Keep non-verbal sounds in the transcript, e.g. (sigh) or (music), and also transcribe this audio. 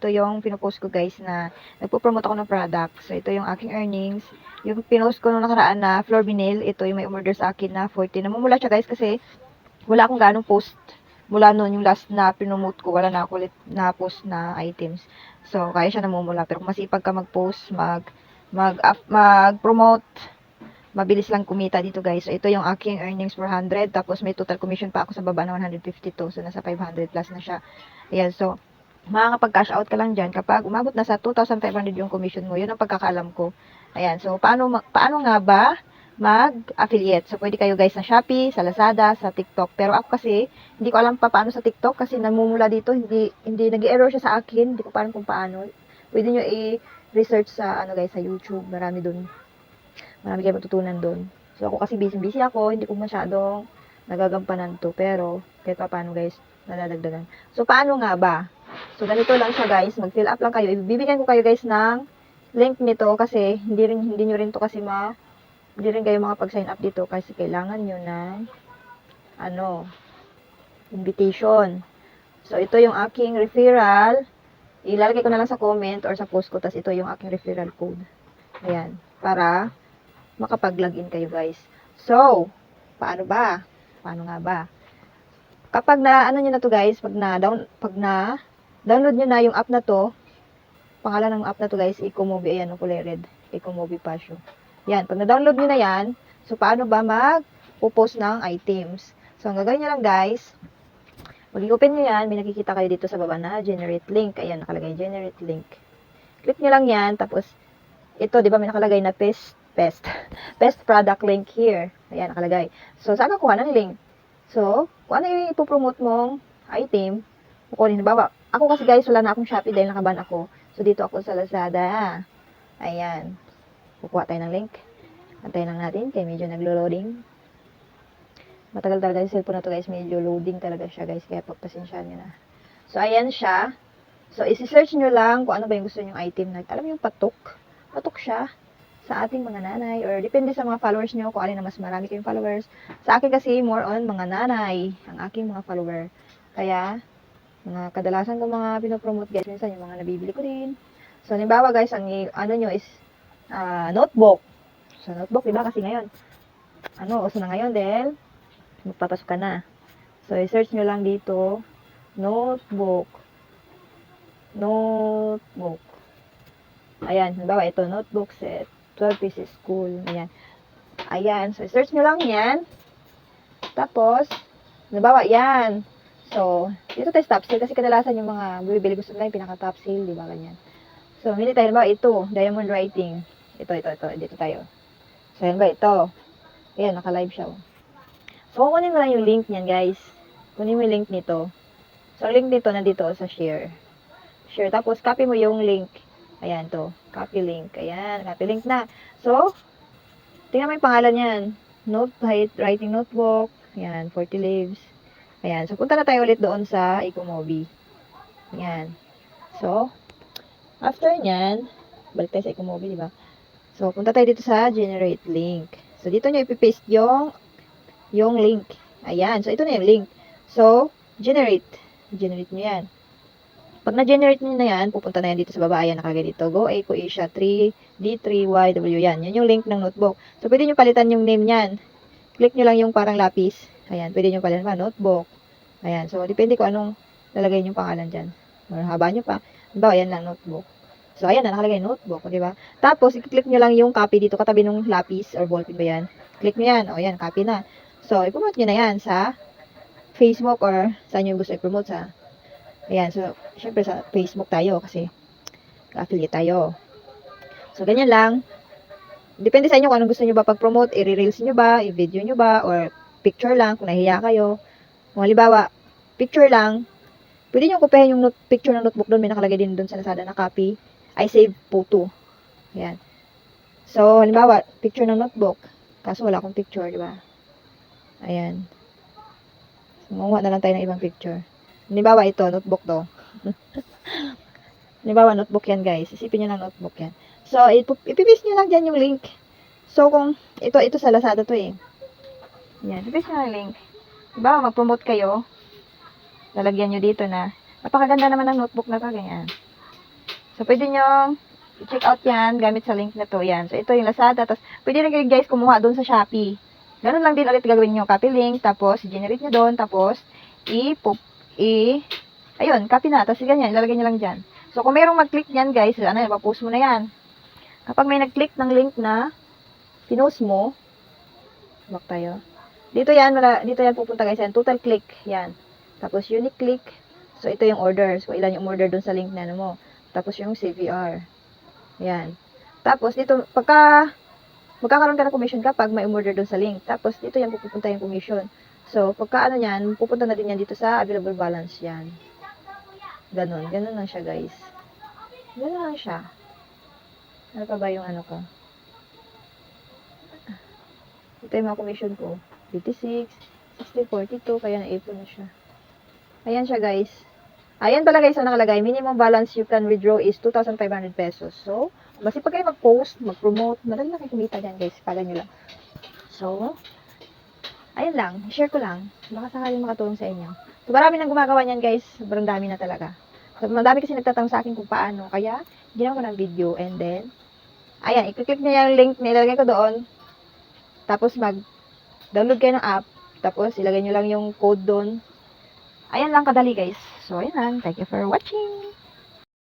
ito yung pinopost ko guys na nagpo-promote ako ng product. So, ito yung aking earnings. Yung pinost ko nung nakaraan na floor vinyl, ito yung may umorder sa akin na 40. Namumula siya guys kasi wala akong ganong post mula noon yung last na pinomote ko, wala na ako ulit na post na items. So, kaya siya namumula. Pero kung masipag ka mag-post, mag, mag, mag-promote, mabilis lang kumita dito guys. So, ito yung aking earnings 400. Tapos, may total commission pa ako sa baba na 152. So, nasa 500 plus na siya. Ayan, so, makakapag-cash out ka lang dyan kapag umabot na sa 2,500 yung commission mo. Yun ang pagkakalam ko. Ayan, so, paano, paano nga ba mag-affiliate? So, pwede kayo guys sa Shopee, sa Lazada, sa TikTok. Pero ako kasi, hindi ko alam pa paano sa TikTok kasi namumula dito, hindi, hindi nag-error siya sa akin. Hindi ko pa alam kung paano. Pwede nyo i-research sa, ano guys, sa YouTube. Marami dun. Marami kayo matutunan dun. So, ako kasi busy-busy ako. Hindi ko masyadong nagagampanan to. Pero, kahit pa paano guys, nadadagdagan. So, paano nga ba? So, ganito lang siya guys. Mag-fill up lang kayo. Ibibigyan ko kayo guys ng link nito kasi hindi rin hindi nyo rin to kasi ma hindi rin kayo makapag-sign up dito kasi kailangan nyo ng ano invitation. So, ito yung aking referral. Ilalagay ko na lang sa comment or sa post ko. Tapos, ito yung aking referral code. Ayan. Para makapag-login kayo, guys. So, paano ba? Paano nga ba? Kapag na, ano nyo na to, guys, pag na, down, pag na, download nyo na yung app na to, pangalan ng app na to, guys, Ecomovie. Ayan, no, kulay red. Ecomovie Pasio. Yan. Pag na-download nyo na yan, so, paano ba mag-post ng items? So, ang gagawin nyo lang, guys, Mag-open nyo yan, may nakikita kayo dito sa baba na generate link. Ayan, nakalagay generate link. Click nyo lang yan, tapos ito, di ba may nakalagay na paste, paste, paste product link here. Ayan, nakalagay. So, saan ka kuha ng link? So, kung ano yung ipopromote mong item, kukunin. Halimbawa, ako kasi guys, wala na akong Shopee dahil nakaban ako. So, dito ako sa Lazada. Ayan. Kukuha tayo ng link. Antayin lang natin, kaya medyo naglo-loading. Matagal talaga yung cellphone na to guys. Medyo loading talaga siya guys. Kaya pagpasensyahan nyo na. So, ayan siya. So, isi-search nyo lang kung ano ba yung gusto nyong item na. Alam yung patok? Patok siya sa ating mga nanay. Or depende sa mga followers nyo kung alin na mas marami kayong followers. Sa akin kasi more on mga nanay. Ang aking mga follower. Kaya, mga kadalasan ko mga pinopromote guys. Minsan yung mga nabibili ko din. So, halimbawa guys, ang ano nyo is ah, notebook. So, notebook, diba? Kasi ngayon, ano, uso na ngayon dahil magpapasok ka na. So, i-search nyo lang dito, notebook. Notebook. Ayan, halimbawa ito, notebook set, 12 pieces school. Ayan. Ayan, so i-search nyo lang yan. Tapos, halimbawa, yan. So, dito tayo top sale kasi kadalasan yung mga bibili gusto nila yung pinaka top sale, di ba, ganyan. So, hindi tayo, halimbawa, ito, diamond writing. Ito, ito, ito, dito tayo. So, halimbawa, ito. Ayan, naka-live siya. oh. So, kukunin mo lang yung link niyan, guys. Kunin mo yung link nito. So, link nito nandito sa share. Share. Tapos, copy mo yung link. Ayan, to. Copy link. Ayan, copy link na. So, tingnan mo yung pangalan niyan. Note, writing notebook. Ayan, 40 leaves. Ayan. So, punta na tayo ulit doon sa Ecomobi. Ayan. So, after nyan, balik tayo sa Ecomobi, di ba? So, punta tayo dito sa generate link. So, dito nyo ipipaste yung yung link. Ayan. So, ito na yung link. So, generate. Generate nyo yan. Pag na-generate nyo na yan, pupunta na yan dito sa baba. Ayan, nakalagay dito. Go Eco Asia 3, D3YW. Yan. Yan yung link ng notebook. So, pwede nyo palitan yung name yan. Click nyo lang yung parang lapis. Ayan. Pwede nyo palitan pa. Notebook. Ayan. So, depende kung anong lalagay yung pangalan dyan. Or haba nyo pa. Diba, ayan lang notebook. So, ayan na, nakalagay notebook. Di ba? Tapos, i-click nyo lang yung copy dito, katabi ng lapis or ballpen ba yan. Click nyo yan. O, yan, copy na. So, i-promote nyo na yan sa Facebook or saan nyo gusto i-promote sa. Ayan, so, syempre sa Facebook tayo kasi affiliate tayo. So, ganyan lang. Depende sa inyo kung anong gusto nyo ba pag-promote. I-reels nyo ba, i-video nyo ba, or picture lang kung nahiya kayo. Kung halimbawa, picture lang, pwede nyo kupahin yung note, picture ng notebook doon. May nakalagay din doon sa Lazada na copy. I save photo. Ayan. So, halimbawa, picture ng notebook. Kaso wala akong picture, di ba? Ayan. So, na lang tayo ng ibang picture. Halimbawa, ito, notebook to. (laughs) Halimbawa, notebook yan, guys. Isipin nyo lang notebook yan. So, ipipaste nyo lang dyan yung link. So, kung, ito, ito sa Lazada to eh. Yan, yung link. Halimbawa, mag-promote kayo. Lalagyan nyo dito na, napakaganda naman ng notebook na to, ganyan. So, pwede nyo i-check out yan gamit sa link na to. Yan. So, ito yung Lazada. Tapos, pwede rin kayo guys kumuha doon sa Shopee. Ganun lang din ulit gagawin nyo. Copy link. Tapos, generate nyo doon. Tapos, i i ayun, copy na. Tapos, ganyan. Ilalagay nyo lang dyan. So, kung mayroong mag-click yan guys, ano, ipapost mo na yan. Kapag may nag-click ng link na pinost mo, back tayo. Dito yan, wala, dito yan pupunta guys. Yan, total click. Yan. Tapos, unique click. So, ito yung order. So, ilan yung order doon sa link na ano mo. Tapos, yung CVR. Yan. Tapos, dito, pagka, magkakaroon ka ng commission kapag may umorder doon sa link. Tapos, dito yan pupunta yung commission. So, pagka ano yan, pupunta na din yan dito sa available balance yan. Ganon. Ganon lang siya, guys. Ganon lang siya. Ano pa ba yung ano ko? Ito yung mga commission ko. 56, 60, 42, kaya na-April na siya. Ayan siya, guys. Ayan pala guys, so nakalagay, minimum balance you can withdraw is 2,500 pesos. So, basta pag kayo mag-post, mag-promote, madali na kayo kumita dyan guys, pala nyo lang. So, ayun lang, share ko lang. Baka sakaling makatulong sa inyo. So, marami nang gumagawa niyan guys, sobrang dami na talaga. So, madami kasi nagtatanong sa akin kung paano, kaya, ginawa ko ng video, and then, ayan, i-click niya yung link na ilalagay ko doon, tapos mag-download kayo ng app, tapos ilagay nyo lang yung code doon, Ayan lang kadali guys. So, ayan lang. Thank you for watching.